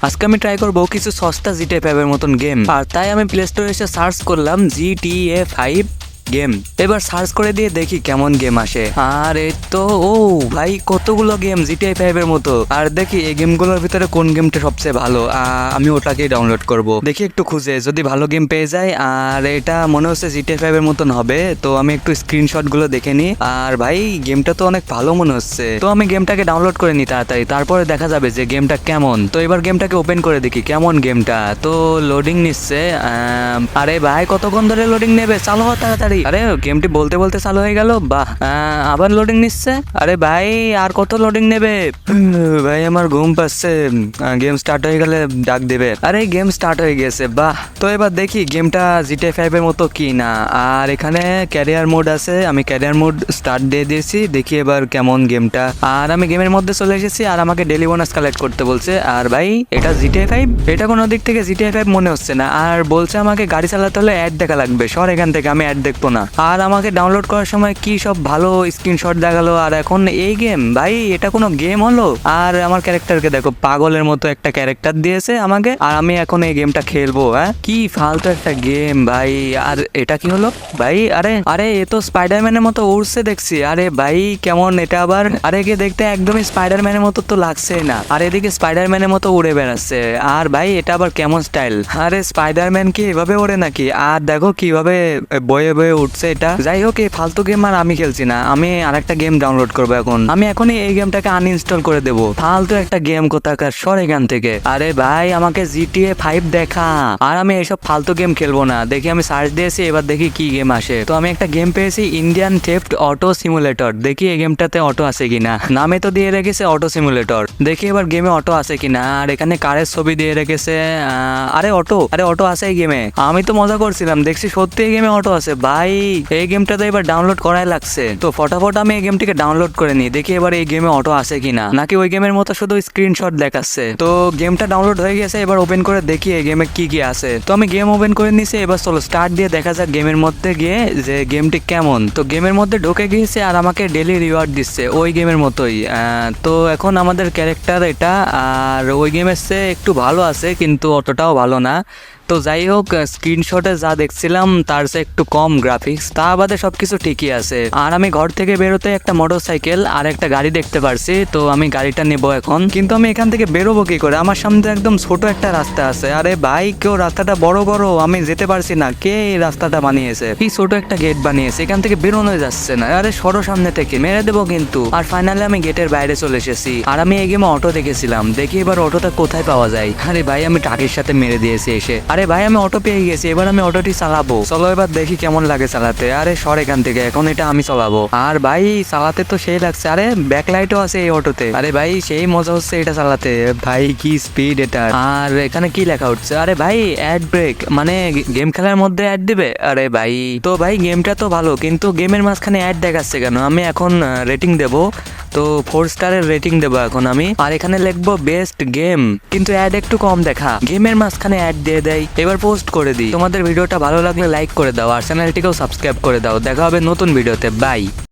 আজকে আমি ট্রাই করব কিছু সস্তা জিটে ফাইভের মতন গেম আর তাই আমি প্লে স্টোরে এসে সার্চ করলাম G T A five game. এবার সার্চ করে দিয়ে দেখি কেমন গেম আসে। আর এই তো, ও ভাই, কতগুলো গেম জিটিআই ফাইভ এর মতো। আর দেখি এই গেমগুলোর ভিতরে কোন গেমটা সবচেয়ে ভালো। আমি ওটাকেই ডাউনলোড করব। দেখি একটু খুঁজে, যদি ভালো গেম পেয়ে যায়। আর এটা মনে হচ্ছে জিটিআই ফাইভ এর মতন হবে। তো আমি একটু স্ক্রিনশটগুলো দেখে নিই। আর ভাই, গেমটা তো অনেক ভালো মনে হচ্ছে। তো আমি গেমটাকে ডাউনলোড করে নিই তাড়াতাড়ি। তারপরে দেখা যাবে যে গেমটা কেমন। তো এবার গেমটাকে ওপেন করে দেখি কেমন গেমটা। তো লোডিং নিচ্ছে আরে ভাই, কতক্ষণ ধরে লোডিং নেবে? চালু হওয়া তাড়াতাড়ি আরে গেমটি বলতে বলতে চালু হয়ে গেল। বাহ আবার লোডিং নিচ্ছে? আরে ভাই আর কত লোডিং নেবে? ভাই আমার ঘুম পাচ্ছে। গেম স্টার্ট হয়ে গেলে ডাক দেবে। আরে গেম স্টার্ট হয়ে গেছে বাহ। তো এবার দেখি গেমটা জিটে ফাইভ এর মতো কি না আর এখানে ক্যারিয়ার মোড আছে আমি ক্যারিয়ার মোড স্টার্ট দিয়ে দিয়েছি। দেখি এবার কেমন গেমটা আর আমি গেমের মধ্যে চলে এসেছি আর আমাকে ডেলি বোনাস কালেক্ট করতে বলছে। আর ভাই এটা জিটিএ ফাইভ এটা কোনো দিক থেকে জিটিএ ফাইভ মনে হচ্ছে না। আর বলছে আমাকে গাড়ি চালাতে হলে অ্যাড দেখা লাগবে। সর এখান থেকে আমি অ্যাড দেখব। না। আর আমাকে ডাউনলোড করার সময় কি সব ভালো স্ক্রিনশট দেখাল? আর এখন এই গেম ভাই, এটা কোনো গেম হলো? আর আমার ক্যারেক্টারকে দেখো, পাগলের মতো একটা ক্যারেক্টার দিয়েছে আমাকে, আর আমি এখন এই গেমটা খেলব হ্যাঁ? কি ফালতু একটা গেম ভাই। আর এটা কি হলো? ভাই, আরে আরে, এ তো স্পাইডারম্যানের মতো উড়ছে দেখছি। আরে ভাই, কেমন এটা আবার? আরে, একে দেখতে একদমই স্পাইডারম্যানের মতো তো লাগছে না। আর এদিকে স্পাইডারম্যানের মতো উড়ে বেড়াচ্ছে। আর ভাই, এটা আবার কেমন স্টাইল আরে স্পাইডারম্যান কি এভাবে ওড়ে নাকি? আর দেখো কীভাবে বয়ে বয়ে উঠছে এটা। যাই হোক এই ফালতু গেম আর আমি খেলছি না। আমি আরেকটা গেম ডাউনলোড করব এখন। আমি এখনই এই গেমটাকে আনইনস্টল করে দেবো। ফালতু একটা গেম কোথাকার, সর এখান থেকে। আরে ভাই, আমাকে জিটিএ ফাইভ দেখা। আর আমি এইসব ফালতু গেম খেলব না। দেখি আমি সার্চ দিয়েছি, এবার দেখি কি গেম আসে। তো আমি একটা গেম পেয়েছি ইন্ডিয়ান টেফট অটো সিমুলেটর দেখি এই গেমটাতে অটো আছে কিনা। নামে তো দিয়ে রেখেছে অটো সিমুলেটর দেখি এবার গেমে অটো আছে কিনা। আর এখানে কারের ছবি দিয়ে রেখেছে আরে অটো আরে অটো আছে এই গেমে আমি তো মজা করছিলাম। দেখছি সত্যি এই গেমে অটো আছে। ভাই এই গেমটা তো এবার ডাউনলোড করাই লাগছে। তো ফটাফট আমি এই গেমটিকে ডাউনলোড করে নিই, দেখি এবার এই গেমে অটো আছে কিনা। নাকি ওই গেমের মতো শুধু স্ক্রিনশট দেখাচ্ছে। তো গেমটা ডাউনলোড হয়ে গেছে, এবার ওপেন করে দেখি এই গেমে কি কি আছে। তো আমি গেম ওপেন করে নিছি, এবার চলো স্টার্ট দিয়ে দেখা যাক গেমের মধ্যে গিয়ে যে গেমটি কেমন। তো গেমের মধ্যে ঢুকে গিয়েছে আর আমাকে ডেলি রিওয়ার্ড দিচ্ছে, ওই গেমের মতোই। তো এখন আমাদের ক্যারেক্টার এটা, আর ওই গেমের চেয়ে একটু ভালো আছে, কিন্তু অতটাও ভালো না। তো যাই হোক স্ক্রিনশটে যা দেখছিলাম, তার চেয়ে একটু কম গ্রাফিক্স তা বাদে সবকিছু ঠিকই আছে। আর আমি ঘর থেকে বেরোতে একটা মোটর সাইকেল আর একটা গাড়ি দেখতে পারছি, তো আমি গাড়িটা নেব এখন। কিন্তু আমি এখান থেকে বেরোবো কি করে? আমার সামনে একদম ছোট একটা রাস্তা আছে। আরে ভাই, কেউ রাস্তাটা বড় করো, আমি যেতে পারছি না। কে এই রাস্তাটা বানিয়েছে? কি ছোট একটা গেট বানিয়েছে? এখান থেকে বেরোনো যাচ্ছে না। আরে সরো সামনে থেকে, মেরে দেবো কিন্তু। আর ফাইনালি আমি গেটের বাইরে চলে এসেছি। আর আমি এই গেমে অটো দেখেছিলাম। দেখি এবার অটোটা কোথায় পাওয়া যায়। আরে ভাই, আমি ট্রাকের সাথে মেরে দিয়েছি এসে। আরে ভাই, আমি অটো পেয়ে গেছি, এবার আমি অটোটি চালাবো। চলো এবার দেখি কেমন লাগে চালাতে। আরে সর এখান থেকে, এখন এটা আমি চালাবো। আর ভাই, চালাতে তো সেই লাগছে। আরে ব্যাকলাইটও আছে এই অটোতে আরে ভাই, সেই মজা হচ্ছে এটা চালাতে। ভাই, কি স্পিড এটা। আর এখানে কি লেখা উঠছে? আরে ভাই অ্যাড ব্রেক মানে গেম খেলার মধ্যে অ্যাড দিবে? আরে ভাই, তো ভাই গেমটা তো ভালো, কিন্তু গেমের মাঝখানে অ্যাড দেখাচ্ছে কেন? আমি এখন রেটিং দেবো। তো ফোর স্টারের রেটিং দেবো এখন আমি। আর এখানে লিখব বেস্ট গেম কিন্তু অ্যাড একটু কম দেখা। গেমের মাঝখানে অ্যাড দিয়ে দেয় এবার পোস্ট করে দিই। তোমাদের ভিডিওটা ভালো লাগলে লাইক করে দাও। আর চ্যানেলটিকেও সাবস্ক্রাইব করে দাও। দেখা হবে নতুন ভিডিওতে বাই